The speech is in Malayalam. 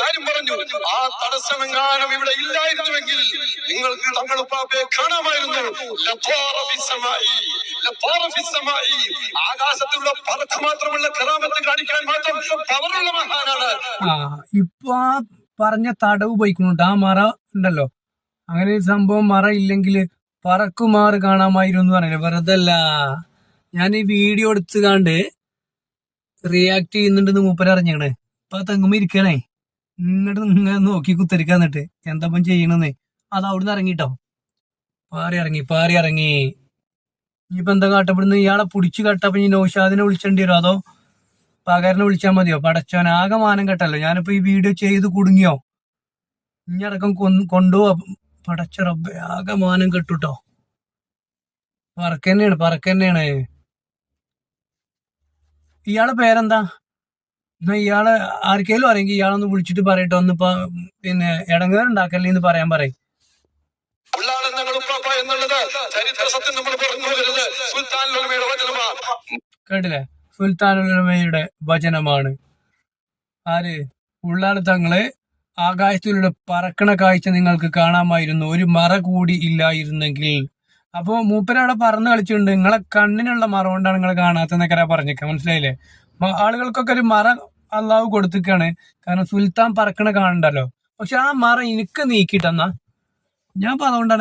കാര്യം പറഞ്ഞു ആ തടസ്സമെങ്ങാനും ഇവിടെ ഇല്ലായിരുന്നുവെങ്കിൽ നിങ്ങൾക്ക് തങ്ങളുപ്പാപ്പയെ കാണാമായിരുന്നു. ആകാശത്തിലുള്ള പറക്ക് മാത്രമുള്ള കറാമത്ത് കാണിക്കാൻ മാത്രം പവറുള്ള മഹാനാണ്. ഇപ്പൊ ആ പറഞ്ഞ തടവ് പോയിക്കുന്നുണ്ട് ആ മറ ഉണ്ടല്ലോ. അങ്ങനെ ഒരു സംഭവം മറ ഇല്ലെങ്കിൽ പറക്കുമാറ് കാണാമായിരുന്നു പറഞ്ഞില്ല? വെറുതെ അല്ല ഞാൻ ഈ വീഡിയോ എടുത്തുകാണ്ട് റിയാക്ട് ചെയ്യുന്നുണ്ടെന്ന് മൂപ്പര് അറിഞ്ഞാണ് ഇപ്പൊ തെങ്ങുമ്പോ ഇരിക്കണേ. എന്നിട്ട് ഇങ്ങനെ നോക്കി കുത്തിരിക്കാൻ എന്നിട്ട്. എന്താ ഇപ്പം ചെയ്യണെന്ന്? അത് അവിടുന്ന് ഇറങ്ങിട്ടോ. പാറി ഇറങ്ങി പാറി ഇറങ്ങി. ഇനിയിപ്പോ എന്താ കാട്ടപ്പെടുന്നു? ഇയാളെ പിടിച്ചു കട്ടപ്പോ ഇനി നൗഷാദിനെ വിളിച്ചേണ്ടി വരും. അതോ പകരനെ വിളിച്ചാൽ മതിയോ? പടച്ചോൻ ആകെ മാനം കെട്ടല്ലോ. ഞാനിപ്പോ ഈ വീഡിയോ ചെയ്ത് കുടുങ്ങിയോ? ഇനി അടക്കം കൊണ്ടുപോവാ. പടച്ച റബ്ബെ ആകെ മാനം കെട്ടുട്ടോ. പറക്കന്നെയാണ് പറക്കന്നെയാണ്. ഇയാളെ പേരെന്താ? എന്നാ ഇയാളെ ആർക്കേലും അറിയെങ്കിൽ ഇയാളൊന്ന് വിളിച്ചിട്ട് പറയട്ടോ. ഒന്ന് ഇപ്പൊ പിന്നെ ഇടങ്ങേറുണ്ടാക്കല്ലേ എന്ന് പറയാൻ പറയും. കേട്ടില്ലേ? സുൽത്താനുലമയുടെ വചനമാണ്. ആര്? ഉള്ളാൾ തങ്ങൾ ആകാശത്തിലൂടെ പറക്കണ കാഴ്ച നിങ്ങൾക്ക് കാണാമായിരുന്നു. ഒരു മറ കൂടി ഇല്ലായിരുന്നെങ്കിൽ. അപ്പൊ മൂപ്പരവിടെ പറന്ന് കളിച്ചിട്ടുണ്ട്. നിങ്ങളെ കണ്ണിനുള്ള മറ കൊണ്ടാണ് നിങ്ങൾ കാണാത്തെന്നൊക്കെ പറഞ്ഞേക്കാം മനസ്സിലായില്ലേ? ആളുകൾക്കൊക്കെ ഒരു മറ അള്ളാഹു കൊടുത്തിക്കാണ് കാരണം സുൽത്താൻ പറക്കണ കാണണ്ടല്ലോ പക്ഷെ ആ മറ എനിക്ക് നീക്കിട്ടെന്നാ ഞാൻ ഇപ്പൊ അതുകൊണ്ടാണ്